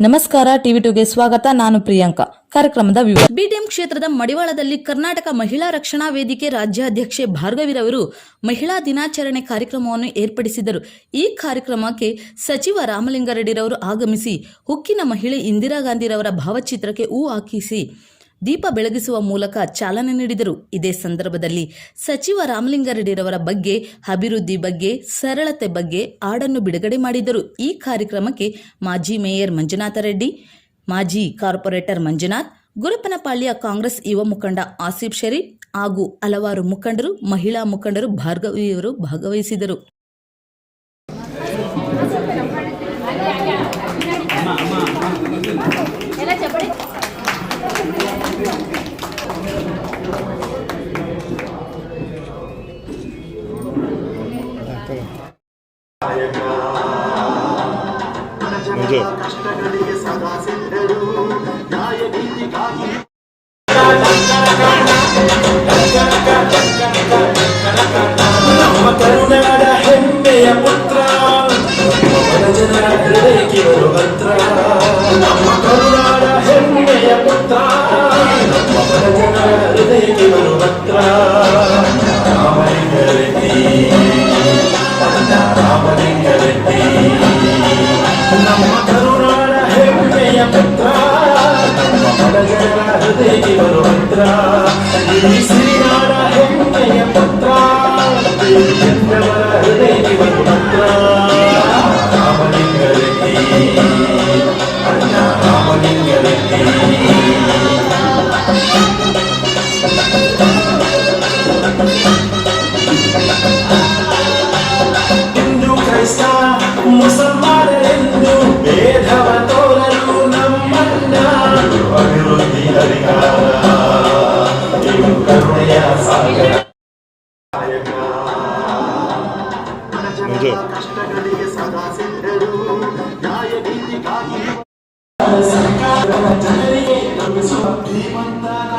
ನಮಸ್ಕಾರ, ಟಿವಿ ಟುಗೆ ಸ್ವಾಗತ. ನಾನು ಪ್ರಿಯಾಂಕಾ. ಕಾರ್ಯಕ್ರಮದ ವಿವರ. ಬಿಟಿಎಂ ಕ್ಷೇತ್ರದ ಮಡಿವಾಳದಲ್ಲಿ ಕರ್ನಾಟಕ ಮಹಿಳಾ ರಕ್ಷಣಾ ವೇದಿಕೆ ರಾಜ್ಯಾಧ್ಯಕ್ಷೆ ಭಾರ್ಗವಿರವರು ಮಹಿಳಾ ದಿನಾಚರಣೆ ಕಾರ್ಯಕ್ರಮವನ್ನು ಏರ್ಪಡಿಸಿದರು. ಈ ಕಾರ್ಯಕ್ರಮಕ್ಕೆ ಸಚಿವ ರಾಮಲಿಂಗಾರೆಡ್ಡಿರವರು ಆಗಮಿಸಿ, ಹುಕ್ಕಿನ ಮಹಿಳೆ ಇಂದಿರಾ ಗಾಂಧಿರವರ ಭಾವಚಿತ್ರಕ್ಕೆ ಹೂ ಹಾಕಿಸಿ. ದೀಪ ಬೆಳಗಿಸುವ ಮೂಲಕ ಚಾಲನೆ ನೀಡಿದರು. ಇದೇ ಸಂದರ್ಭದಲ್ಲಿ ಸಚಿವ ರಾಮಲಿಂಗಾರೆಡ್ಡಿರವರ ಬಗ್ಗೆ ಅಭಿವೃದ್ಧಿ ಬಗ್ಗೆ ಸರಳತೆ ಬಗ್ಗೆ ಹಾಡನ್ನು ಬಿಡುಗಡೆ ಮಾಡಿದರು. ಈ ಕಾರ್ಯಕ್ರಮಕ್ಕೆ ಮಾಜಿ ಮೇಯರ್ ಮಂಜುನಾಥ ರೆಡ್ಡಿ ಮಾಜಿ ಕಾರ್ಪೊರೇಟರ್ ಮಂಜುನಾಥ್ ಗುರಪ್ಪನಪಾಳ್ಯ ಕಾಂಗ್ರೆಸ್ ಯುವ ಮುಖಂಡ ಆಸಿಫ್ ಶರೀಫ್ ಹಾಗೂ ಹಲವಾರು ಮುಖಂಡರು ಮಹಿಳಾ ಮುಖಂಡರು ಭಾರ್ಗವಿಯವರು ಭಾಗವಹಿಸಿದರು. ಪುತ್ರ ಮನ ಜನರ ಹೃದಯಕ್ಕೆ ಬರು ಹತ್ರ ಈ ಸಿರಿನಾಡ ಹೆಮ್ಮೆಯ ಪುತ್ರ జీవంతా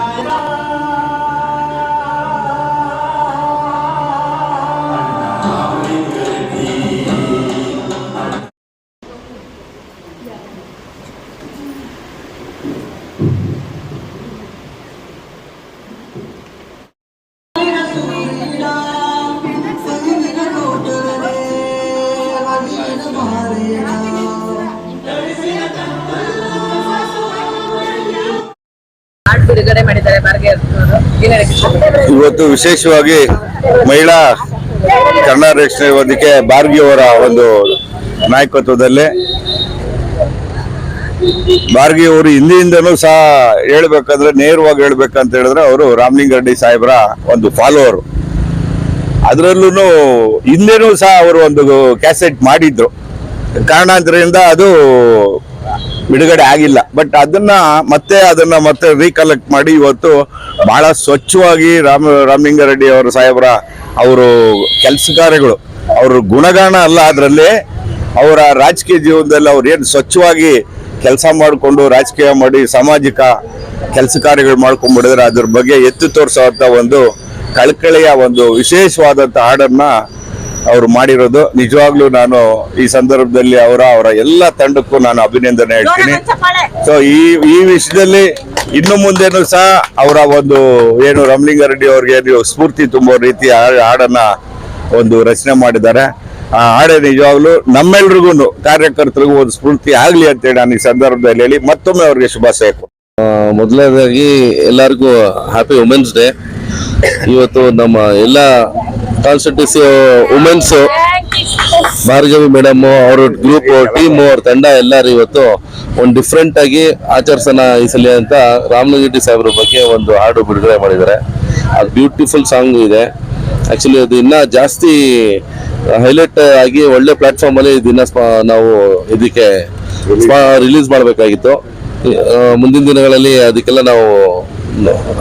ಬಿಡುಗಡೆ ಮಾಡಿದ್ದಾರೆ ಇವತ್ತು ವಿಶೇಷವಾಗಿ ಮಹಿಳಾ ಕನ್ನಡ ರಕ್ಷಣೆ ವೇದಿಕೆ ಬಾರ್ಗಿ ಅವರ ಒಂದು ನಾಯಕತ್ವದಲ್ಲಿ ಬಾರ್ಗಿ ಅವರು ಹಿಂದಿನಿಂದನೂ ಸಹ ಹೇಳ್ಬೇಕಂದ್ರೆ ನೇರವಾಗಿ ಹೇಳ್ಬೇಕಂತ ಹೇಳಿದ್ರೆ ಅವರು ರಾಮಲಿಂಗಾರೆಡ್ಡಿ ಸಾಹೇಬ್ರ ಒಂದು ಫಾಲೋವರ್ ಅದರಲ್ಲೂ ಹಿಂದೆನೂ ಸಹ ಅವರು ಒಂದು ಕ್ಯಾಸೆಟ್ ಮಾಡಿದ್ರು. ಕಾರಣಾಂತರದಿಂದ ಅದು ಬಿಡುಗಡೆ ಆಗಿಲ್ಲ. ಬಟ್ ಅದನ್ನ ಮತ್ತೆ ಅದನ್ನ ಮತ್ತೆ ರೀಕಲೆಕ್ಟ್ ಮಾಡಿ ಇವತ್ತು ಬಹಳ ಸ್ವಚ್ಛವಾಗಿ ರಾಮ, ರಾಮಲಿಂಗಾರೆಡ್ಡಿ ಅವರ ಸಾಹೇಬರ ಅವರು ಕೆಲಸ ಕಾರ್ಯಗಳು, ಅವ್ರ ಗುಣಗಾನ ಅಲ್ಲ ಅದರಲ್ಲಿ ಅವರ ರಾಜಕೀಯ ಜೀವನದಲ್ಲಿ ಅವ್ರು ಏನು ಸ್ವಚ್ಛವಾಗಿ ಕೆಲಸ ಮಾಡಿಕೊಂಡು ರಾಜಕೀಯ ಮಾಡಿ ಸಾಮಾಜಿಕ ಕೆಲಸ ಕಾರ್ಯಗಳು ಮಾಡ್ಕೊಂಡ್ಬಿಡಿದ್ರೆ ಅದ್ರ ಬಗ್ಗೆ ಎತ್ತಿ ತೋರಿಸುವಂತ ಒಂದು ಕಳಕಳಿಯ ಒಂದು ವಿಶೇಷವಾದಂತ ಹಾಡನ್ನ ಅವರು ಮಾಡಿರೋದು. ನಿಜವಾಗ್ಲೂ ನಾನು ಈ ಸಂದರ್ಭದಲ್ಲಿ ಅವರ ಅವರ ಎಲ್ಲ ತಂಡಕ್ಕೂ ನಾನು ಅಭಿನಂದನೆ ಹೇಳ್ತೀನಿ. ಸೊ ಈ ಈ ವಿಷಯದಲ್ಲಿ ಇನ್ನು ಮುಂದೆನೂ ಸಹ ಅವರ ಒಂದು ಏನು ರಾಮಲಿಂಗಾರೆಡ್ಡಿ ಅವ್ರಿಗೆ ನೀವು ಸ್ಫೂರ್ತಿ ತುಂಬೋ ರೀತಿ ಹಾಡನ್ನ ಒಂದು ರಚನೆ ಮಾಡಿದ್ದಾರೆ. ಆ ಹಾಡೆ ನಿಜವಾಗ್ಲೂ ನಮ್ಮೆಲ್ರಿಗೂ ಕಾರ್ಯಕರ್ತರಿಗೂ ಒಂದು ಸ್ಫೂರ್ತಿ ಆಗ್ಲಿ ಅಂತೇಳಿ ನಾನು ಈ ಸಂದರ್ಭದಲ್ಲಿ ಹೇಳಿ ಮತ್ತೊಮ್ಮೆ ಅವ್ರಿಗೆ ಶುಭಾಶಯ. ಮೊದಲನೇದಾಗಿ ಎಲ್ಲರಿಗೂ ಹ್ಯಾಪಿ ವುಮೆನ್ಸ್ ಡೇ ಇವತ್ತು ನಮ್ಮ ಎಲ್ಲ ಕಾನ್ಸ್ಟಿಟ್ಯೂನ್ಸಿ ವುಮೆನ್ಸ್ ಭಾರ್ಗವಿ ಮೇಡಮ್ ಅವ್ರ ಗ್ರೂಪ್ ಟೀಮ್ ಅವ್ರ ತಂಡ ಎಲ್ಲರೂ ಇವತ್ತು ಒಂದು ಡಿಫ್ರೆಂಟ್ ಆಗಿ ಆಚರಿಸೋಣ ಈ ಸಲ ಅಂತ ರಾಮನಗಿಟ್ಟಿ ಸಾಹೇಬ್ರ ಬಗ್ಗೆ ಒಂದು ಹಾಡು ಬಿಡುಗಡೆ ಮಾಡಿದ್ದಾರೆ. ಅದು ಬ್ಯೂಟಿಫುಲ್ ಸಾಂಗ್ ಇದೆ. ಆಕ್ಚುಲಿ ಅದು ಇನ್ನ ಜಾಸ್ತಿ ಹೈಲೈಟ್ ಆಗಿ ಒಳ್ಳೆ ಪ್ಲಾಟ್ಫಾರ್ಮ್ ಅಲ್ಲಿ ಇದನ್ನ ನಾವು ಇದಕ್ಕೆ ರಿಲೀಸ್ ಮಾಡಬೇಕಾಗಿತ್ತು. ಮುಂದಿನ ದಿನಗಳಲ್ಲಿ ಅದಕ್ಕೆಲ್ಲ ನಾವು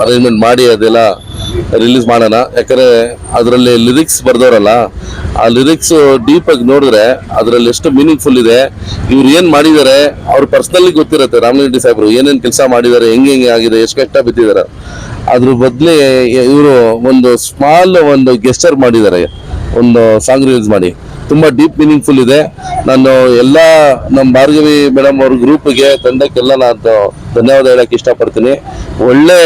ಅರೇಂಜ್ಮೆಂಟ್ ಮಾಡಿ ಅದೆಲ್ಲ ರಿಲೀಸ್ ಮಾಡೋಣ. ಯಾಕಂದ್ರೆ ಅದರಲ್ಲಿ ಲಿರಿಕ್ಸ್ ಬರ್ದವ್ರಲ್ಲ, ಆ ಲಿರಿಕ್ಸ್ ಡೀಪಾಗಿ ನೋಡಿದ್ರೆ ಅದರಲ್ಲಿ ಎಷ್ಟು ಮೀನಿಂಗ್ಫುಲ್ ಇದೆ. ಇವ್ರು ಏನು ಮಾಡಿದ್ದಾರೆ ಅವ್ರ ಪರ್ಸ್ನಲಿ ಗೊತ್ತಿರುತ್ತೆ. ರಾಮಲಿಂಗಿ ಸಾಹೇಬ್ರು ಏನೇನು ಕೆಲಸ ಮಾಡಿದ್ದಾರೆ ಹೆಂಗೆ ಹೆಂಗೆ ಆಗಿದೆ, ಎಷ್ಟು ಕಷ್ಟ ಬಿದ್ದಿದ್ದಾರೆ ಅದ್ರ ಬದಲೇ ಇವರು ಒಂದು ಸ್ಮಾಲ್ ಒಂದು ಗೆಸ್ಟರ್ ಮಾಡಿದ್ದಾರೆ ಒಂದು ಸಾಂಗ್ ರಿಲೀಸ್ ಮಾಡಿ. ತುಂಬ ಡೀಪ್ ಮೀನಿಂಗ್ಫುಲ್ ಇದೆ. ನಾನು ಎಲ್ಲ ನಮ್ಮ ಭಾರ್ಗವಿ ಮೇಡಮ್ ಅವ್ರ ಗ್ರೂಪ್ಗೆ ತಂಡಕ್ಕೆಲ್ಲ ನಾನು ಧನ್ಯವಾದ ಹೇಳಕ್ಕೆ ಇಷ್ಟಪಡ್ತೀನಿ. ಒಳ್ಳೆ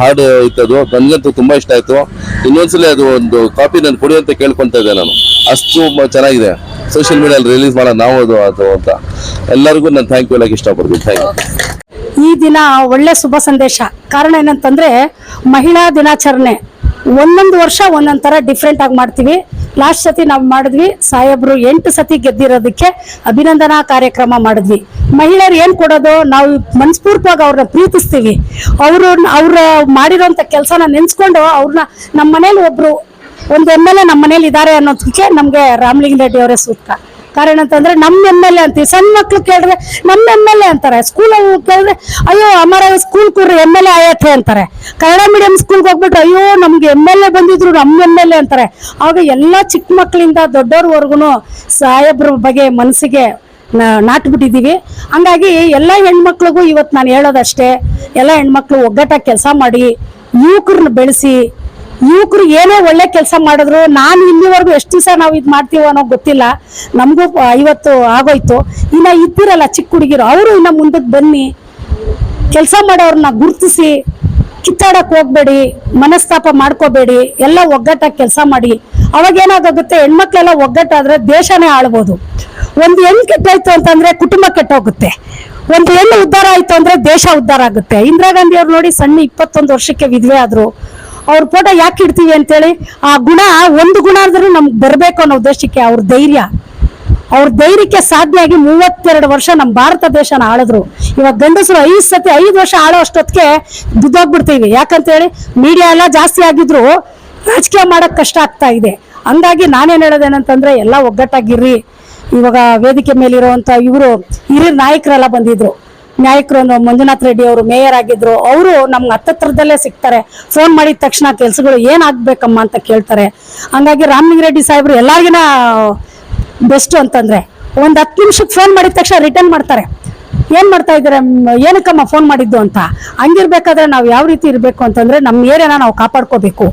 ಹಾಡು ಇತ್ತದು ನನಗಂತೂ ತುಂಬ ಇಷ್ಟ ಆಯಿತು. ಇನ್ನೊಂದ್ಸಲಿ ಅದು ಒಂದು ಕಾಪಿ ನಾನು ಕೊಡಿ ಅಂತ ಕೇಳ್ಕೊತಾ ಇದ್ದೆ ನಾನು. ಅಷ್ಟು ಚೆನ್ನಾಗಿದೆ. ಸೋಷಿಯಲ್ ಮೀಡಿಯಲ್ಲಿ ರಿಲೀಸ್ ಮಾಡೋಣ, ನಾವು ಅದು ಅದು ಅಂತ. ಎಲ್ಲರಿಗೂ ನಾನು ಥ್ಯಾಂಕ್ ಯು ಹೇಳಕ್ಕೆ ಇಷ್ಟಪಡ್ತೀನಿ. ಥ್ಯಾಂಕ್ ಯು ಈ ದಿನ ಒಳ್ಳೆ ಶುಭ ಸಂದೇಶ. ಕಾರಣ ಏನಂತಂದ್ರೆ ಮಹಿಳಾ ದಿನಾಚರಣೆ. ಒಂದೊಂದು ವರ್ಷ ಒಂದೊಂದು ತರ ಡಿಫ್ರೆಂಟ್ ಆಗಿ ಮಾಡ್ತೀವಿ. ಲಾಸ್ಟ್ ಸತಿ ನಾವು ಮಾಡಿದ್ವಿ. ಸಾಹೇಬ್ರು ಎಂಟು ಸತಿ ಗೆದ್ದಿರೋದಕ್ಕೆ ಅಭಿನಂದನಾ ಕಾರ್ಯಕ್ರಮ ಮಾಡಿದ್ವಿ. ಮಹಿಳೆಯರು ಏನು ಕೊಡೋದು? ನಾವು ಮನಸ್ಪೂರ್ತವಾಗಿ ಅವ್ರನ್ನ ಪ್ರೀತಿಸ್ತೀವಿ. ಅವರು ಅವ್ರ ಮಾಡಿರೋಂಥ ಕೆಲಸನ ನೆನೆಸ್ಕೊಂಡು ಅವ್ರನ್ನ ನಮ್ಮ ಮನೇಲಿ ಒಬ್ರು ಒಂದು ಎಂ ಎಲ್ ಎ ನಮ್ಮ ಮನೇಲಿ ಇದ್ದಾರೆ ಅನ್ನೋದಕ್ಕೆ ನಮಗೆ ರಾಮಲಿಂಗ ರೆಡ್ಡಿ ಅವರೇ ಸೂಕ್ತ. ಕಾರಣ ಅಂತಂದ್ರೆ ನಮ್ಮ ಎಂ ಎಲ್ ಎ ಅಂತೀವಿ. ಸಣ್ಣ ಮಕ್ಳು ಕೇಳಿದ್ರೆ ನಮ್ಮ ಎಂ ಎ ಅಂತಾರೆ ಸ್ಕೂಲಲ್ಲಿ ಕೇಳಿದ್ರೆ ಅಯ್ಯೋ ಅಮರ ಸ್ಕೂಲ್ ಕೂರ್ರಿ ಎಂ ಎಲ್ ಎ ಆಯತ್ತೆ ಅಂತಾರೆ. ಕನ್ನಡ ಮೀಡಿಯಂ ಸ್ಕೂಲ್ಗೆ ಹೋಗ್ಬಿಟ್ರೆ, ಅಯ್ಯೋ, ನಮ್ಗೆ ಎಂ ಎಲ್ ಎ ಬಂದಿದ್ರು ನಮ್ಮ ಎಂ ಎಲ್ ಎ ಅಂತಾರೆ. ಆಗ ಎಲ್ಲ ಚಿಕ್ಕ ಮಕ್ಕಳಿಂದ ದೊಡ್ಡವ್ರವರೆಗೂ ಸಾಹೇಬ್ರ ಬಗ್ಗೆ ಮನಸ್ಸಿಗೆ ನಾಟ್ಬಿಟ್ಟಿದ್ದೀವಿ ಹಂಗಾಗಿ ಎಲ್ಲ ಹೆಣ್ಮಕ್ಳಿಗೂ ಇವತ್ತು ನಾನು ಹೇಳೋದಷ್ಟೇ, ಎಲ್ಲ ಹೆಣ್ಮಕ್ಳು ಒಗ್ಗಟ್ಟಾಗಿ ಕೆಲಸ ಮಾಡಿ ಯುವಕರನ್ನ ಬೆಳೆಸಿ ಯುವಕರು ಏನೇ ಒಳ್ಳೆ ಕೆಲಸ ಮಾಡಿದ್ರು, ನಾನು ಇಲ್ಲಿವರೆಗೂ ಎಷ್ಟು ದಿವಸ ನಾವು ಇದು ಮಾಡ್ತೀವೋ ಅನ್ನೋ ಗೊತ್ತಿಲ್ಲ. ನಮಗೂ ಇವತ್ತು ಆಗೋಯ್ತು. ಇನ್ನು ಇದ್ದಿರಲ್ಲ ಚಿಕ್ಕ ಹುಡುಗಿರು, ಅವರು ಇನ್ನು ಮುಂದಕ್ಕೆ ಬನ್ನಿ. ಕೆಲಸ ಮಾಡೋರನ್ನ ಗುರುತಿಸಿ ಕಿತ್ತಾಡಕ್ಕೆ ಹೋಗ್ಬೇಡಿ, ಮನಸ್ತಾಪ ಮಾಡ್ಕೋಬೇಡಿ, ಎಲ್ಲ ಒಗ್ಗಟ್ಟಾಗಿ ಕೆಲಸ ಮಾಡಿ. ಅವಾಗ ಏನಾಗುತ್ತೆ ಹೆಣ್ಮಕ್ಳೆಲ್ಲ ಒಗ್ಗಟ್ಟಾದ್ರೆ ದೇಶನೇ ಆಳ್ಬೋದು. ಒಂದು ಹೆಣ್ಣು ಕೆಟ್ಟೋಯ್ತು ಅಂತಂದ್ರೆ ಕುಟುಂಬ ಕೆಟ್ಟೋಗುತ್ತೆ. ಒಂದು ಹೆಣ್ಣು ಉದ್ಧಾರ ಆಯ್ತು ಅಂದ್ರೆ ದೇಶ ಉದ್ಧಾರ ಆಗುತ್ತೆ. ಇಂದಿರಾ ಗಾಂಧಿ ಅವ್ರು ನೋಡಿ ಸಣ್ಣ ಇಪ್ಪತ್ತೊಂದು ವರ್ಷಕ್ಕೆ ವಿಧವೆ ಆದ್ರು. ಅವ್ರ ಫೋಟೋ ಯಾಕೆ ಇಡ್ತೀವಿ ಅಂತೇಳಿ, ಆ ಗುಣ, ಒಂದು ಗುಣ ಆದ್ರೂ ನಮ್ಗೆ ಬರಬೇಕು ಅನ್ನೋ ಉದ್ದೇಶಕ್ಕೆ ಅವ್ರ ಧೈರ್ಯ. ಅವ್ರ ಧೈರ್ಯಕ್ಕೆ ಸಾಧ್ಯ ಆಗಿ ಮೂವತ್ತೆರಡು ವರ್ಷ ನಮ್ಮ ಭಾರತ ದೇಶನ ಆಳಿದ್ರು. ಇವಾಗ ಗಂಡಸರು ಐದು ಸತಿ ಐದು ವರ್ಷ ಆಳೋ ಅಷ್ಟೊತ್ತಿಗೆ ಬಿದ್ದೋಗ್ಬಿಡ್ತೀವಿ ಯಾಕಂತೇಳಿ ಮೀಡಿಯಾ ಎಲ್ಲ ಜಾಸ್ತಿ ಆಗಿದ್ರು ರಾಜಕೀಯ ಮಾಡಕ್ ಕಷ್ಟ ಆಗ್ತಾ ಇದೆ. ಹಂಗಾಗಿ ನಾನೇನು ಹೇಳೋದೇನಂತಂದ್ರೆ, ಎಲ್ಲ ಒಗ್ಗಟ್ಟಾಗಿರ್ರಿ ಇವಾಗ ವೇದಿಕೆ ಮೇಲಿರುವಂಥ ಇವರು ಹಿರಿಯ ನಾಯಕರೆಲ್ಲ ಬಂದಿದ್ರು. ನಾಯಕರು ಮಂಜುನಾಥ್ ರೆಡ್ಡಿ ಅವರು ಮೇಯರ್ ಆಗಿದ್ರು. ಅವರು ನಮ್ಗೆ ಹತ್ತತ್ರದಲ್ಲೇ ಸಿಗ್ತಾರೆ. ಫೋನ್ ಮಾಡಿದ ತಕ್ಷಣ ಕೆಲಸಗಳು ಏನಾಗಬೇಕಮ್ಮ ಅಂತ ಕೇಳ್ತಾರೆ. ಹಂಗಾಗಿ ರಾಮಲಿಂಗ ರೆಡ್ಡಿ ಸಾಹೇಬ್ರು ಎಲ್ಲಾರ್ಗಿನ ಬೆಸ್ಟ್ ಅಂತಂದ್ರೆ ಒಂದು ಹತ್ತು ನಿಮಿಷಕ್ಕೆ ಫೋನ್ ಮಾಡಿದ ತಕ್ಷಣ ರಿಟರ್ನ್ ಮಾಡ್ತಾರೆ. ಏನು ಮಾಡ್ತಾ ಇದ್ದಾರೆ? ಏನಕ್ಕಮ್ಮ ಫೋನ್ ಮಾಡಿದ್ದು ಅಂತ? ಹಂಗಿರ್ಬೇಕಾದ್ರೆ ನಾವು ಯಾವ ರೀತಿ ಇರಬೇಕು ಅಂತಂದ್ರೆ ನಮ್ಮ ಏರಿಯಾನ ನಾವು ಕಾಪಾಡ್ಕೋಬೇಕು.